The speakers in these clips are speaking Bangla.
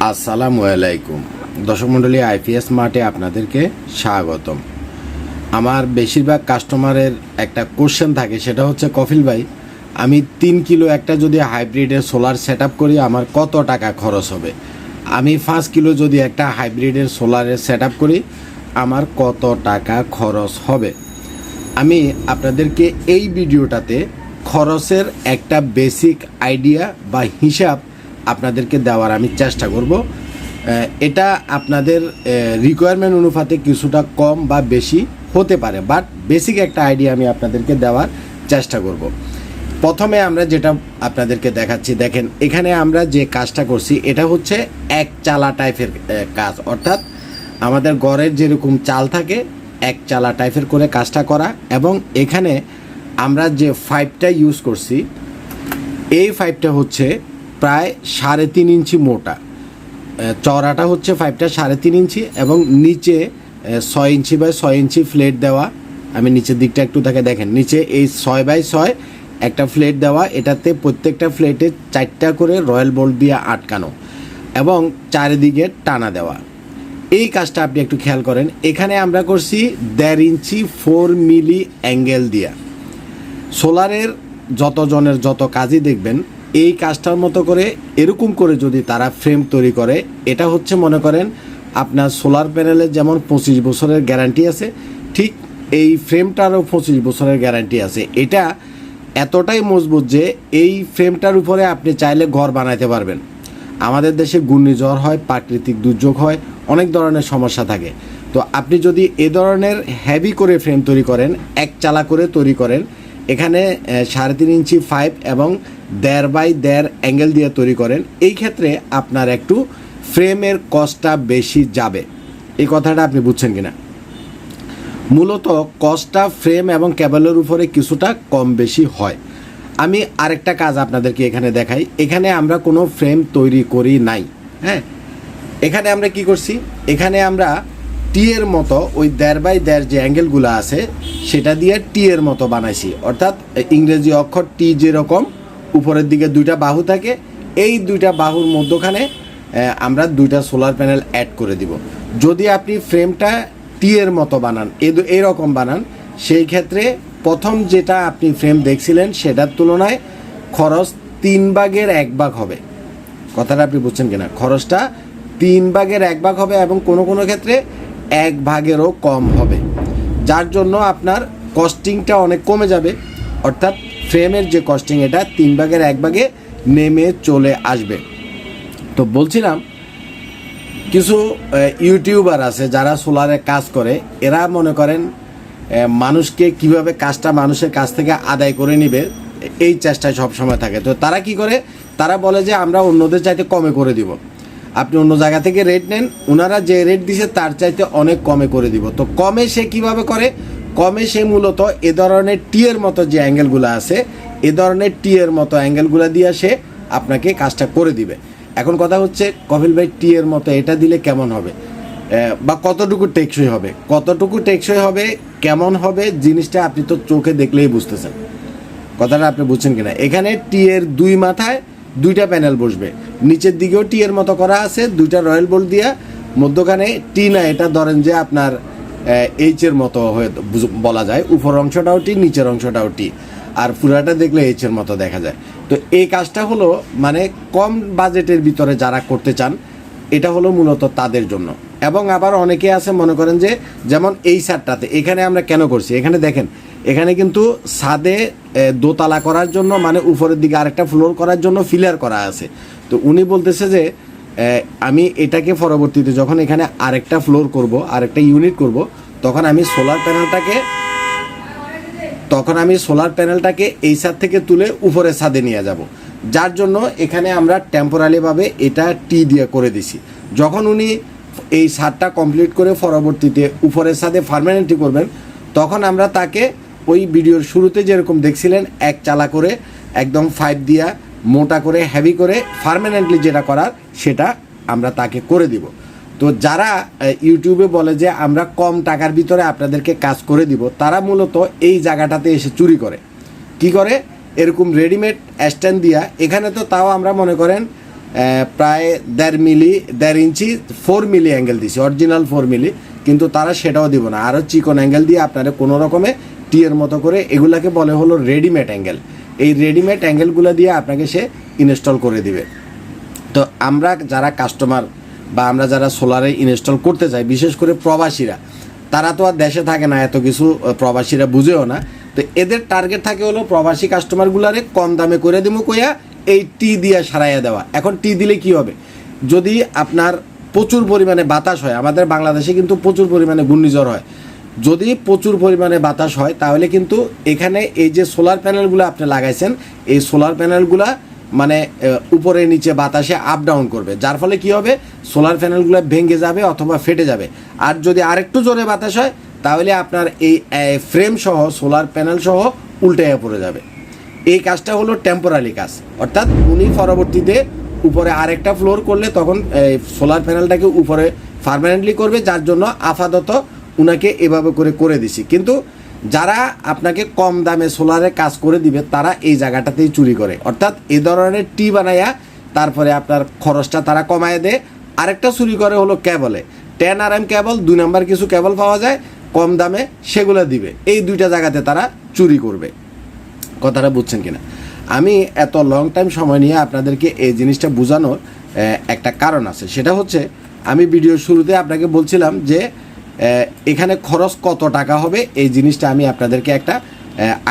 আসসালামু আলাইকুম। দর্শক মণ্ডলী, আইপিএস মার্টে আপনাদেরকে স্বাগতম। আমার বেশিরভাগ কাস্টমারের একটা কোশ্চেন থাকে, সেটা হচ্ছে, কফিল ভাই, আমি তিন কিলো একটা যদি হাইব্রিডের সোলার সেট করি, আমার কত টাকা খরচ হবে? আমি পাঁচ কিলো যদি একটা হাইব্রিডের সোলারের সেট করি, আমার কত টাকা খরচ হবে? আমি আপনাদেরকে এই ভিডিওটাতে খরচের একটা বেসিক আইডিয়া বা হিসাব আপনাদেরকে দেওয়ার আমি চেষ্টা করব। এটা আপনাদের রিকোয়ারমেন্ট অনুপাতে কিছুটা কম বা বেশি হতে পারে বাট বেসিক একটা আইডিয়া আমি আপনাদেরকে দেওয়ার চেষ্টা করব। প্রথমে আমরা যেটা আপনাদেরকে দেখাচ্ছি, দেখেন, এখানে আমরা যে কাজটা করছি, এটা হচ্ছে এক চালা টাইপের কাজ। অর্থাৎ আমাদের গড়ের যেরকম চাল থাকে, এক চালা টাইপের করে কাজটা করা, এবং এখানে আমরা যে ফাইভটা ইউজ করছি, এই ফাইভটা হচ্ছে প্রায় সাড়ে তিন ইঞ্চি মোটা। চওড়াটা হচ্ছে ফাইভটা সাড়ে তিন ইঞ্চি এবং নিচে ছয় ইঞ্চি বাই ছয় ইঞ্চি ফ্লেট দেওয়া। আমি নিচের দিকটা একটু তাকে দেখেন। নিচে এই ছয় বাই ছয় একটা ফ্লেট দেওয়া। এটাতে প্রত্যেকটা ফ্লেটে চারটা করে রয়্যাল বোল্ট দিয়ে আটকানো এবং চারিদিকে টানা দেওয়া। এই কাজটা আপনি একটু খেয়াল করেন। এখানে আমরা করছি দেড় ইঞ্চি ফোর মিলি অ্যাঙ্গেল দিয়া। সোলারের যতজনের যত কাজই দেখবেন এই কাজটার মতো করে এরকম করে যদি তারা ফ্রেম তৈরি করে, এটা হচ্ছে মনে করেন আপনার সোলার প্যানেলের যেমন পঁচিশ বছরের গ্যারান্টি আছে, ঠিক এই ফ্রেমটারও পঁচিশ বছরের গ্যারান্টি আছে। এটা এতটাই মজবুত যে এই ফ্রেমটার উপরে আপনি চাইলে ঘর বানাইতে পারবেন। আমাদের দেশে ঘূর্ণিঝড় হয়, প্রাকৃতিক দুর্যোগ হয়, অনেক ধরনের সমস্যা থাকে। তো আপনি যদি এ ধরনের হ্যাভি করে ফ্রেম তৈরি করেন, এক চালা করে তৈরি করেন, এখানে সাড়ে তিন ইঞ্চি ফাইভ এবং দেড় বাই দেড় অ্যাঙ্গেল দিয়ে তৈরি করেন। এই ক্ষেত্রে আপনার একটু ফ্রেমের কস্টটা বেশি যাবে। এই কথাটা আপনি বুঝছেন কিনা? মূলত কস্টটা ফ্রেম এবং কেবলের উপরে কিছুটা কম বেশি হয়। আমি আরেকটা কাজ আপনাদেরকে এখানে দেখাই। এখানে আমরা কোনো ফ্রেম তৈরি করি নাই হ্যাঁ? এখানে আমরা কি করছি? এখানে আমরা টি এর মতো ওই দেড় বাই দেড় যে অ্যাঙ্গেলগুলো আছে, সেটা দিয়ে টি এর মতো বানাইছি। অর্থাৎ ইংরেজি অক্ষর টি যেরকম উপরের দিকে দুইটা বাহু থাকে, এই দুইটা বাহুর মধ্যখানে আমরা দুইটা সোলার প্যানেল অ্যাড করে দিব। যদি আপনি ফ্রেমটা টি এর মতো বানান এরকম বানান, সেই ক্ষেত্রে প্রথম যেটা আপনি ফ্রেম দেখছিলেন, সেটার তুলনায় খরচ তিন ভাগের এক ভাগ হবে। কথাটা আপনি বুঝছেন কিনা? খরচটা তিন ভাগের এক ভাগ হবে এবং কোনো কোনো ক্ষেত্রে এক ভাগেরও কম হবে। যার জন্য আপনার কস্টিংটা অনেক কমে যাবে। অর্থাৎ ফ্রেমের যে কস্টিং এটা, তিন ভাগের এক ভাগে নেমে চলে আসবে। তো বলছিলাম, কিছু ইউটিউবার আছে যারা সোলারে কাজ করে, এরা মনে করেন মানুষকে কীভাবে কাজটা মানুষের কাছ থেকে আদায় করে নিবে, এই চেষ্টায় সবসময় থাকে। তো তারা কি করে, তারা বলে যে আমরা অন্যদের চাইতে কমে করে দিব। আপনি অন্য জায়গা থেকে রেট নেন ওনারা যে রেট দিছে তার চাইতে অনেক কমে করে দিব। তো কমে সে কীভাবে করে? কমে সে মূলত এ ধরনের টিয়ের মতো যে অ্যাঙ্গেলগুলো আছে, এ ধরনের টিয়ের মতো অ্যাঙ্গেলগুলো দিয়ে সে আপনাকে কাজটা করে দিবে। এখন কথা হচ্ছে, কপিল ভাই, টিয়ের মতো এটা দিলে কেমন হবে? বা কতটুকু টেকসই হবে? কতটুকু টেকসই হবে? কেমন হবে? জিনিসটা আপনি তো চোখে দেখলেই বুঝতেছেন। কথাটা আপনি বুঝছেন কিনা? এখানে টিয়ের দুই মাথায় দুইটা প্যানেল বসবে। নিচের দিকেও টিয়ের মতো করা আছে, দুইটা রয়্যাল বোল্ট দিয়া। মধ্যখানে টি না, এটা ধরেন যে আপনার এইচ এর মতো হয়ে বলা যায়। উপর অংশটাও টি নিচের অংশটাও টি আর পুরাটা দেখলে এইচের মতো দেখা যায়। তো এই কাজটা হলো মানে কম বাজেটের ভিতরে যারা করতে চান এটা হলো মূলত তাদের জন্য। এবং আবার অনেকে আছে মনে করেন যে যেমন এই সারটাতে এখানে আমরা কেন করছি? এখানে দেখেন এখানে কিন্তু এ, দোতলা করার জন্য মানে উপরের দিকে আরেকটা ফ্লোর করার জন্য ফিলার করা আছে। তো উনি বলতেছে যে আমি এটাকে পরবর্তীতে যখন এখানে আরেকটা ফ্লোর করব, আরেকটা ইউনিট করব, তখন আমি সোলার প্যানেলটাকে তখন আমি সোলার প্যানেলটাকে এই ছাদ থেকে তুলে উপরের ছাদে নিয়ে যাব। যার জন্য এখানে আমরা টেম্পোরারিভাবে এটা টি দিয়ে করে দিছি। যখন উনি এই ছাদটা কমপ্লিট করে পরবর্তীতে উপরের ছাদে পার্মানেন্টলি করবেন, তখন আমরা তাকে ওই ভিডিওর শুরুতে যেরকম দেখছিলেন, এক চালা করে একদম ফাইভ দিয়া মোটা করে হ্যাভি করে পার্মানেন্টলি যেটা করার, সেটা আমরা তাকে করে দিব। তো যারা ইউটিউবে বলে যে আমরা কম টাকার ভিতরে আপনাদেরকে কাজ করে দিব, তারা মূলত এই জায়গাটাতে এসে চুরি করে। কি করে? এরকম রেডিমেড স্ট্যান্ড দিয়া। এখানে তো তাও আমরা মনে করেন প্রায় দেড় মিলি, দেড় ইঞ্চি ফোর মিলি অ্যাঙ্গেল দিছি অরিজিনাল ফোর মিলি। কিন্তু তারা সেটাও দিব না। আরও চিকন অ্যাঙ্গেল দিয়ে আপনারা কোনো রকমে টিয়ের মতো করে, এগুলাকে বলে হলো রেডিমেড অ্যাঙ্গেল এই রেডিমেড অ্যাঙ্গেলগুলো দিয়ে আপনাকে সে ইনস্টল করে দিবে। তো আমরা যারা কাস্টমার বা আমরা যারা সোলারে ইনস্টল করতে চাই বিশেষ করে প্রবাসীরা, তারা তো আর দেশে থাকে না, এত কিছু প্রবাসীরা বুঝেও না। তো এদের টার্গেট থাকে হলো প্রবাসী কাস্টমারগুলারে কম দামে করে দিব কইয়া এই টি দিয়ে সারাইয়া দেওয়া। এখন টি দিলে কি হবে? যদি আপনার প্রচুর পরিমাণে বাতাস হয়, আমাদের বাংলাদেশে কিন্তু প্রচুর পরিমাণে ঘূর্ণিঝড় হয় যদি প্রচুর পরিমাণে বাতাস হয়, তাহলে কিন্তু এখানে এই যে সোলার প্যানেলগুলো আপনি লাগাইছেন, এই সোলার প্যানেলগুলা মানে উপরে নিচে বাতাসে আপ ডাউন করবে। যার ফলে কি হবে? সোলার প্যানেলগুলো ভেঙে যাবে অথবা ফেটে যাবে। আর যদি আরেকটু জোরে বাতাস হয়, তাহলে আপনার এই ফ্রেম সহ সোলার প্যানেল সহ উল্টে পড়ে যাবে। এই কাজটা হলো টেম্পোরারি কাজ। অর্থাৎ উনি পরবর্তীতে উপরে আরেকটা ফ্লোর করলে তখন সোলার প্যানেলটাকে উপরে পার্মানেন্টলি করবে, যার জন্য আপাতত উনাকে এভাবে করে করে দিছি। কিন্তু যারা আপনাকে কম দামে সোলারে কাজ করে দিবে, তারা এই জায়গাটাতেই চুরি করে। অর্থাৎ এই ধরনের টি বানাইয়া তারপরে আপনার খরচটা তারা কমায় দেয়। আরেকটা চুরি করে হলো ক্যাবলে টেন আর এম ক্যাবল দুই নাম্বার কিছু ক্যাবল পাওয়া যায়, কম দামে সেগুলো দিবে। এই দুইটা জায়গাতে তারা চুরি করবে। কথাটা বুঝছেন কিনা? আমি এত লং টাইম সময় নিয়ে আপনাদেরকে এই জিনিসটা বোঝানোর একটা কারণ আছে। সেটা হচ্ছে, আমি ভিডিও শুরুতে আপনাকে বলছিলাম যে এখানে খরচ কত টাকা হবে? এই জিনিসটা আমি আপনাদেরকে একটা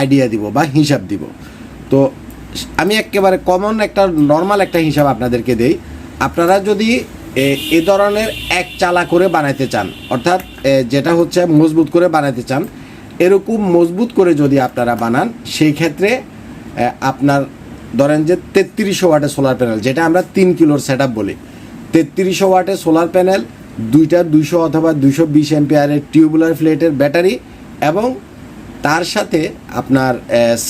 আইডিয়া দিব বা হিসাব দিব। তো আমি একেবারে কমন একটা নর্মাল একটা হিসাব আপনাদেরকে দেই। আপনারা যদি, এ ধরনের এক চালা করে বানাইতে চান, অর্থাৎ যেটা হচ্ছে মজবুত করে বানাইতে চান, এরকম মজবুত করে যদি আপনারা বানান, সেই ক্ষেত্রে আপনার ধরেন যে তেত্রিশশো ওয়াটের সোলার প্যানেল যেটা আমরা তিন কিলোর সেট বলি। তেত্রিশশো ওয়াটের সোলার প্যানেল দুইটা দুইশো অথবা দুইশো বিশ এমপিআরের টিউবুলার ফ্লেটের ব্যাটারি এবং তার সাথে আপনার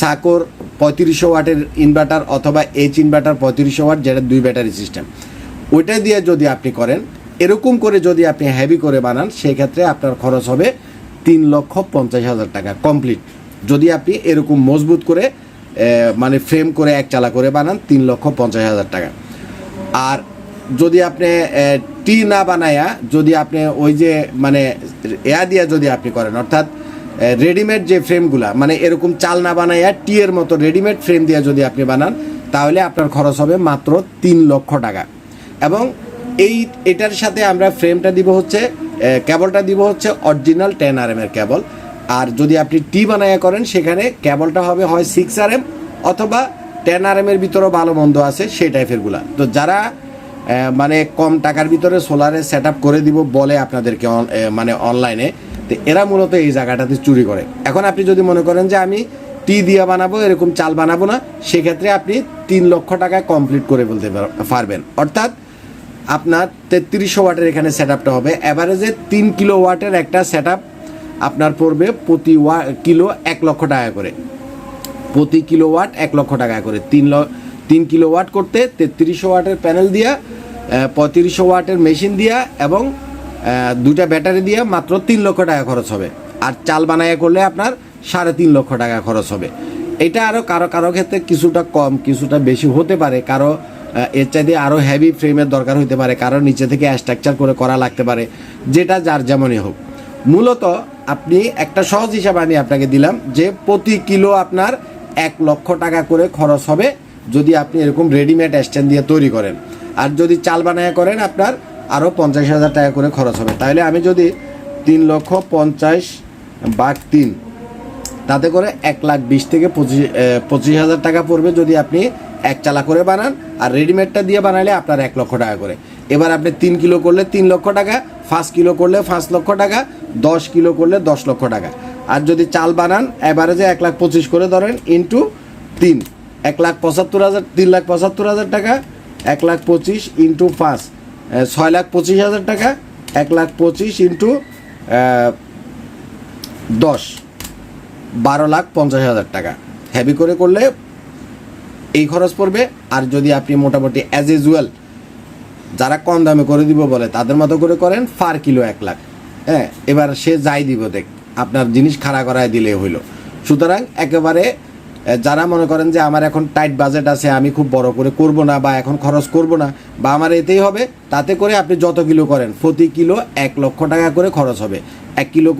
সাকোর পঁয়ত্রিশশো ওয়াটের ইনভার্টার অথবা এইচ ইনভার্টার পঁয়ত্রিশশো ওয়াট, যেটা দুই ব্যাটারি সিস্টেম ওইটা দিয়ে যদি আপনি করেন, এরকম করে যদি আপনি হ্যাভি করে বানান সেই ক্ষেত্রে আপনার খরচ হবে তিন লক্ষ পঞ্চাশ হাজার টাকা কমপ্লিট যদি আপনি এরকম মজবুত করে মানে ফ্রেম করে এক চালা করে বানান, তিন লক্ষ পঞ্চাশ হাজার টাকা। আর যদি আপনি টি না বানায়া যদি আপনি ওই যে মানে এয়া দিয়ে যদি আপনি করেন, অর্থাৎ রেডিমেড যে ফ্রেমগুলা মানে এরকম চাল না বানাইয়া টি এর মতো রেডিমেড ফ্রেম দিয়ে যদি আপনি বানান, তাহলে আপনার খরচ হবে মাত্র তিন লক্ষ টাকা। এবং এই, এটার সাথে আমরা ফ্রেমটা দিব হচ্ছে কেবলটা দিব হচ্ছে অরিজিনাল টেন আর এর কেবল আর যদি আপনি টি বানাইয়া করেন, সেখানে কেবলটা হবে হয় সিক্স আর এম অথবা টেন আর এর ভিতরেও ভালো মন্দ আছে, সেই টাইপেরগুলা তো যারা মানে কম টাকার ভিতরে সোলারে সেট করে দিব বলে আপনাদেরকে মানে অনলাইনে তো এরা মূলত এই জায়গাটাতে চুরি করে। এখন আপনি যদি মনে করেন যে আমি টি দিয়ে বানাবো, এরকম চাল বানাবো না, সেক্ষেত্রে আপনি তিন লক্ষ টাকায় কমপ্লিট করে পার- পারবেন। অর্থাৎ আপনার তেত্রিশশো ওয়াটের এখানে সেট আপটা হবে অ্যাভারেজে তিন কিলো ওয়াটের একটা সেট আপনার পড়বে প্রতি ওয়া, কিলো এক লক্ষ টাকা করে। প্রতি কিলো ওয়াট এক লক্ষ টাকা করে। তিন ল, তিন কিলো ওয়াট করতে তেত্রিশশো ওয়াটের প্যানেল দিয়া পঁয়ত্রিশশো ওয়াটের মেশিন দিয়া এবং দুটা ব্যাটারি দিয়ে মাত্র তিন লক্ষ টাকা খরচ হবে। আর চাল বানাইয়া করলে আপনার সাড়ে তিন লক্ষ টাকা খরচ হবে। এটা আরও কারও কারও ক্ষেত্রে কিছুটা কম, কিছুটা বেশি হতে পারে। কারও এর চাইতে আরও হেভি ফ্রেমের দরকার হতে পারে। কারও নিচে থেকে স্ট্রাকচার করে করা লাগতে পারে। যেটা যার যেমনই হোক। মূলত আপনি একটা সহজ হিসাব আমি আপনাকে দিলাম যে প্রতি কিলো আপনার এক লক্ষ টাকা করে খরচ হবে যদি আপনি এরকম রেডিমেড স্ট্যান্ড দিয়ে তৈরি করেন। আর যদি চাল বানায় করেন, আপনার আরও পঞ্চাশ হাজার টাকা করে খরচ হবে। তাহলে আমি যদি তিন লক্ষ পঞ্চাশ বাঘ তিন, তাতে করে এক লাখ বিশ থেকে পঁচিশ পঁচিশ হাজার টাকা পড়বে যদি আপনি এক চালা করে বানান, আর রেডিমেডটা দিয়ে বানালে আপনার এক লক্ষ টাকা করে। এবার আপনি তিন কিলো করলে তিন লক্ষ টাকা, পাঁচ কিলো করলে পাঁচ লক্ষ টাকা, দশ কিলো করলে দশ লক্ষ টাকা। আর যদি চাল বানান অ্যাভারেজে এক লাখ পঁচিশ করে ধরেন ইন্টু তিন, এক লাখ পঁচাত্তর হাজার, তিন লাখ পঁচাত্তর হাজার টাকা এক লাখ পঁচিশ ইন্টু পাঁচ ছয় লাখ পঁচিশ হাজার টাকা, এক লাখ পঁচিশ ইন্টু দশ, বারো লাখ পঞ্চাশ হাজার টাকা। হ্যাভি করে করলে এই খরচ পড়বে। আর যদি আপনি মোটামুটি অ্যাজ ইউজুয়াল যারা কম দামে করে দিব বলে, তাদের মতো করে করেন পার কিলো এক লাখ। হ্যাঁ এবার সে যাই দিব, দেখ, আপনার জিনিস খাড়া করায় দিলে হইল। সুতরাং একেবারে যারা মনে করেন যে আমার এখন টাইট বাজেট আছে, আমি খুব বড় করে করব না বা এখন খরচ করব না, বা আমার এতেই হবে, তাতে করে আপনি যত কিলো করেন, প্রতি কিলো এক লক্ষ টাকা করে খরচ হবে। এক কিলো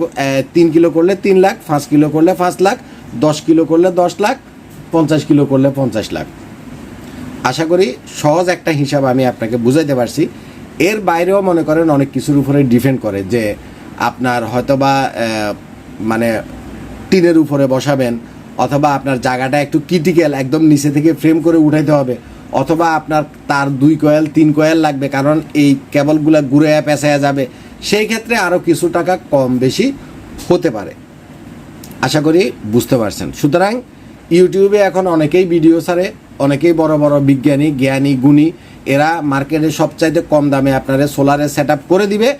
তিন কিলো করলে তিন লাখ, পাঁচ কিলো করলে পাঁচ লাখ, দশ কিলো করলে দশ লাখ, পঞ্চাশ কিলো করলে পঞ্চাশ লাখ। আশা করি সহজ একটা হিসাব আমি আপনাকে বুঝাইতে পারছি। এর বাইরেও মনে করেন অনেক কিছুর উপরে ডিপেন্ড করে যে আপনার হয়তোবা মানে টিনের উপরে বসাবেন অথবা আপনার জায়গাটা একটু ক্রিটিক্যাল একদম নিচে থেকে ফ্রেম করে উঠাইতে হবে। অথবা আপনার তার দুই কয়েল তিন কয়েল লাগবে, কারণ এই কেবলগুলো ঘুরে পেঁচায়া যাবে। সেই ক্ষেত্রে আরও কিছু টাকা কম বেশি হতে পারে। আশা করি বুঝতে পারছেন। সুতরাং ইউটিউবে এখন অনেকেই ভিডিও ছাড়ে, অনেকেই বড় বড় বিজ্ঞানী, জ্ঞানী, গুণী, এরা মার্কেটে সবচাইতে কম দামে আপনারা সোলারে সেট করে দিবে।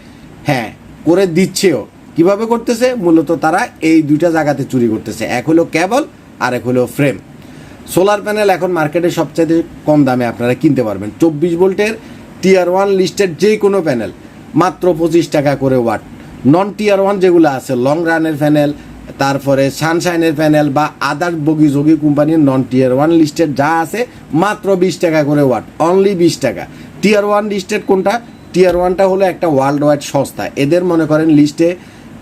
হ্যাঁ করে দিচ্ছেও। কীভাবে করতেছে? মূলত তারা এই দুইটা জায়গাতে চুরি করতেছে। এক হলো কেবল আর এক হলো ফ্রেম। সোলার প্যানেল এখন মার্কেটে সবচাইতে কম দামে আপনারা কিনতে পারবেন। চব্বিশ ভোল্টের টিয়ার ওয়ান লিস্টের যে কোনো প্যানেল, মাত্র পঁচিশ টাকা করে ওয়াট। নন টিয়ার ওয়ান যেগুলো আছে, লং রানের প্যানেল, তারপরে সানশাইনের প্যানেল বা আদার বগি যোগী কোম্পানির নন টিয়ার ওয়ান লিস্টেড যা আছে, মাত্র বিশ টাকা করে ওয়াট অনলি বিশ টাকা। টিয়ার ওয়ান লিস্টেড কোনটা? টিয়ার ওয়ানটা হলো একটা ওয়ার্ল্ড ওয়াইড সংস্থা এদের মনে করেন লিস্টে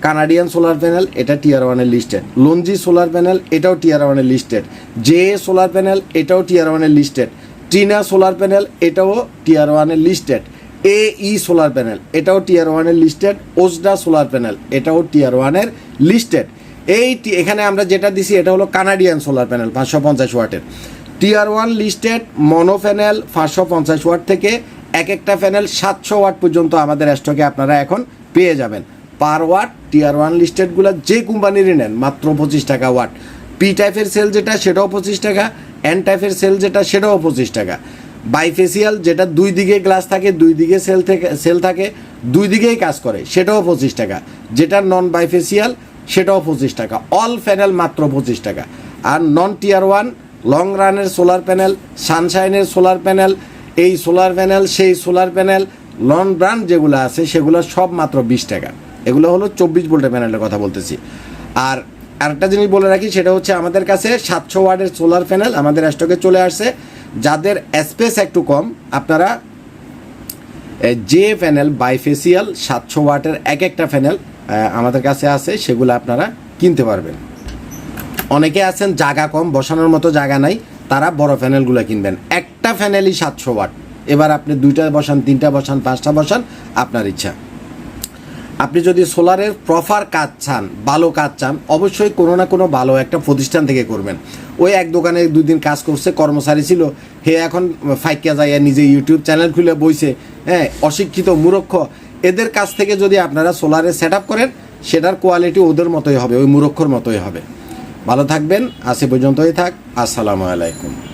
কানাডিয়ান সোলার প্যানেল, এটা টিয়ার ওয়ানের লিস্টেড লঞ্জি সোলার প্যানেল, এটাও টিয়ার ওয়ানের লিস্টেড জে সোলার প্যানেল, এটাও টিয়ার ওয়ানের লিস্টেড টিনা সোলার প্যানেল, এটাও টিয়ার ওয়ানের লিস্টেড এ ই সোলার প্যানেল, এটাও টিয়ার ওয়ানের লিস্টেড ওজডা সোলার প্যানেল, এটাও টিয়ার ওয়ানের লিস্টেড এই এখানে আমরা যেটা দিছি, এটা হলো কানাডিয়ান সোলার প্যানেল, পাঁচশো পঞ্চাশ ওয়াটের। Tier one listed mono panel, পাঁচশো পঞ্চাশ ওয়াট থেকে এক একটা প্যানেল সাতশো ওয়াট পর্যন্ত আমাদের স্টকে আপনারা এখন পেয়ে যাবেন। পার ওয়াট টিয়ার ওয়ান লিস্টেডগুলো যে কোম্পানিরই নেন, মাত্র পঁচিশ টাকা ওয়াট। পি টাইপের সেল যেটা, সেটাও পঁচিশ টাকা এন টাইপের সেল যেটা, সেটাও পঁচিশ টাকা। বাইফেসিয়াল যেটা দুই দিকে গ্লাস থাকে, দুই দিকে সেল থেকে সেল থাকে, দুই দিকেই কাজ করে, সেটাও পঁচিশ টাকা। যেটা নন বাইফেসিয়াল সেটাও পঁচিশ টাকা। অল প্যানেল মাত্র পঁচিশ টাকা। আর নন টিয়ার ওয়ান লং রানের সোলার প্যানেল সানশাইনের সোলার প্যানেল এই সোলার প্যানেল সেই সোলার প্যানেল লং রান যেগুলো আছে, সেগুলো সব মাত্র বিশ টাকা। এগুলো হলো চব্বিশ ভোল্টের প্যানেলের কথা বলতেছি। আর আরেকটা জিনিস বলে রাখি, সেটা হচ্ছে আমাদের কাছে সাতশো ওয়ার্ডের সোলার প্যানেল আমাদের স্টকে চলে আসছে। যাদের স্পেস একটু কম, আপনারা যে প্যানেল, বাইফেসিয়াল সাতশো ওয়াটের এক একটা প্যানেল আমাদের কাছে আছে, সেগুলো আপনারা কিনতে পারবেন। অনেকে আছেন জায়গা কম, বসানোর মতো জায়গা নাই, তারা বড় প্যানেলগুলো কিনবেন। একটা প্যানেলই সাতশো ওয়াট। এবার আপনি দুইটা বসান, তিনটা বসান, পাঁচটা বসান, আপনার ইচ্ছা। আপনি যদি সোলারের প্রপার কাজ চান, ভালো কাজ চান, অবশ্যই কোনো না কোনো ভালো একটা প্রতিষ্ঠান থেকে করবেন। ওই এক দোকানে দুই দিন কাজ করছে, কর্মচারী ছিল, হে এখন ফাইকা যাইয়া নিজে ইউটিউব চ্যানেল খুলে বইছে হ্যাঁ অশিক্ষিত মূরক্ষ। এদের কাছ থেকে যদি আপনারা সোলারে সেট করেন, সেটার কোয়ালিটি ওদের মতোই হবে, ওই মূরক্ষর মতোই হবে। ভালো থাকবেন, আজ পর্যন্তই থাক, আসসালামু আলাইকুম।